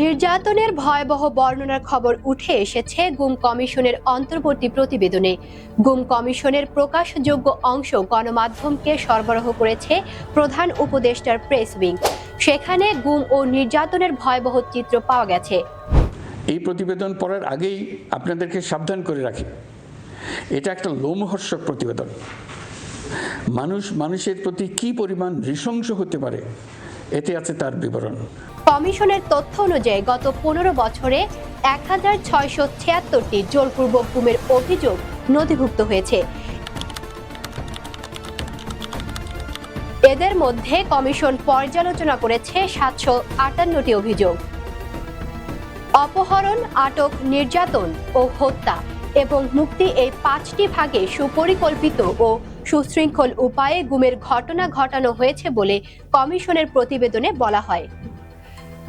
নির্যাতনের ভয়াবহ বর্ণনার খবর উঠে এসেছে গুম কমিশনের অন্তর্বর্তী প্রতিবেদনে। গুম কমিশনের প্রকাশযোগ্য অংশ গণমাধ্যমকে সরবরাহ করেছে প্রধান উপদেষ্টার প্রেস উইং। সেখানে গুম ও নির্যাতনের ভয়াবহ চিত্র পাওয়া গেছে। এই প্রতিবেদন পড়ার আগেই আপনাদেরকে সাবধান করে রাখি। এটা একটা লোমহর্ষক প্রতিবেদন। মানুষ, মানুষের প্রতি কি পরিমাণ নৃশংস হতে পারে, এতে আছে তার বিবরণ। কমিশনের তথ্য অনুযায়ী গত পনেরো বছরে এক হাজার ছয়শো ছিয়াত্তরটি জোরপূর্বক গুমের অভিযোগ নথিভুক্ত হয়েছে। এদের মধ্যে কমিশন পর্যালোচনা করেছে সাতশো আটান্নটি অভিযোগ। অপহরণ, আটক, নির্যাতন ও হত্যা এবং মুক্তি এই পাঁচটি ভাগে সুপরিকল্পিত ও সুশৃঙ্খল উপায়ে গুমের ঘটনা ঘটানো হয়েছে বলে কমিশনের প্রতিবেদনে বলা হয়।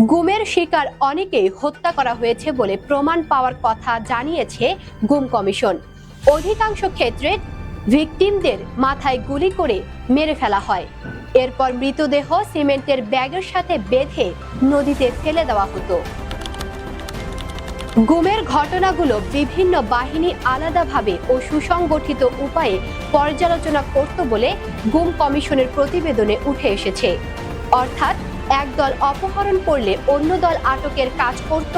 গুমের শিকার অনেকেই হত্যা করা হয়েছে বলে প্রমাণ পাওয়ার কথা জানিয়েছে গুম কমিশন। অধিকাংশ ক্ষেত্রে ভিকটিমদের মাথায় গুলি করে মেরে ফেলা হয়। এরপর মৃতদেহ সিমেন্টের ব্যাগের সাথে বেঁধে নদীতে ফেলে দেওয়া হতো। গুমের ঘটনাগুলো বিভিন্ন বাহিনী আলাদাভাবে ও সুসংগঠিত উপায়ে পর্যালোচনা করত বলে গুম কমিশনের প্রতিবেদনে উঠে এসেছে। অর্থাৎ এক দল অপহরণ করলে অন্য দল আটকের কাজ করত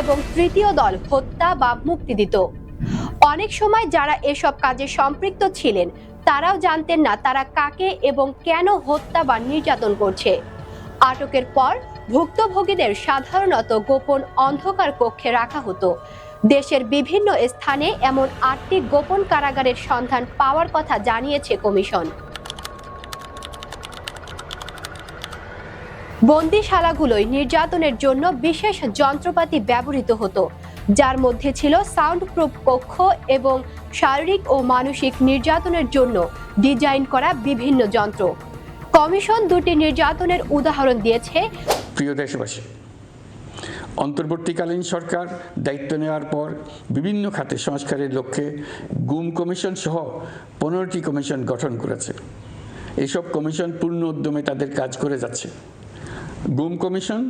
এবং তৃতীয় দল হত্যা বা মুক্তি দিত। অনেক সময় যারা এসব কাজে সম্পৃক্ত ছিলেন, তারাও জানতেন না তারা কাকে এবং কেন হত্যা বা নির্যাতন করছে। আটকের পর ভুক্তভোগীদের সাধারণত গোপন অন্ধকার কক্ষে রাখা হতো। দেশের বিভিন্ন স্থানে এমন আটটি গোপন কারাগারের সন্ধান পাওয়ার কথা জানিয়েছে কমিশন। বন্দিশালাগুলোয় নির্যাতনের জন্য বিশেষ যন্ত্রপাতি ব্যবহৃত হতো, যার মধ্যে ছিল সাউন্ড প্রুফ কক্ষ এবং শারীরিক ও মানসিক নির্যাতনের জন্য ডিজাইন করা বিভিন্ন যন্ত্র। কমিশন দুটি নির্যাতনের উদাহরণ দিয়েছে। প্রিয় দেশবাসী, অন্তর্বর্তীকালীন সরকার দায়িত্ব নেওয়ার পর বিভিন্ন খাতে সংস্কারের লক্ষ্যে গুম কমিশন সহ পনেরোটি কমিশন গঠন করেছে। এসব কমিশন পূর্ণ উদ্যমে তাদের কাজ করে যাচ্ছে। গুম কমিশন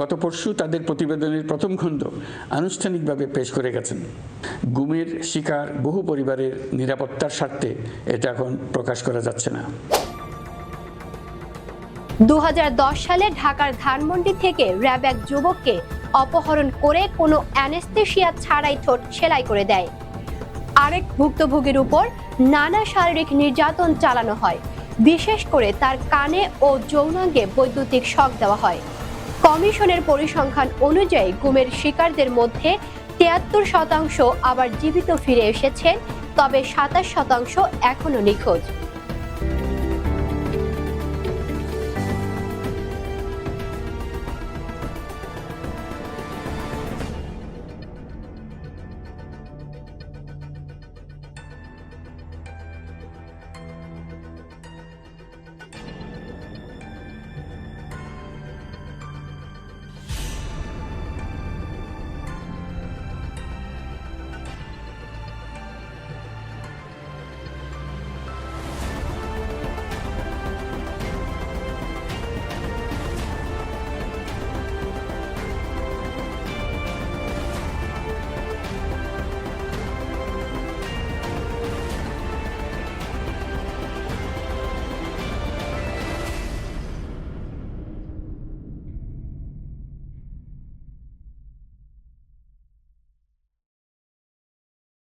গত পরশু তাদের প্রতিবেদনের প্রথম খণ্ড আনুষ্ঠানিকভাবে পেশ করে গেছেন। গুমের শিকার বহু পরিবারের নিরাপত্তার স্বার্থে এটা এখন প্রকাশ করা যাচ্ছে না। দু হাজার দশ সালে ঢাকার ধানমন্ডি থেকে র্যাব এক যুবককে অপহরণ করে কোনো অ্যানেস্থেশিয়া ছাড়াই ঠোঁট সেলাই করে দেয়। আরেক ভুক্তভোগীর উপর নানা শারীরিক নির্যাতন চালানো হয়। বিশেষ করে তার কানে ও যৌনাঙ্গে বৈদ্যুতিক শক দেওয়া হয়। কমিশনের পরিসংখ্যান অনুযায়ী গুমের শিকারদের মধ্যে তিয়াত্তর শতাংশ আবার জীবিত ফিরে এসেছেন তবে সাতাশ শতাংশ এখনও নিখোঁজ।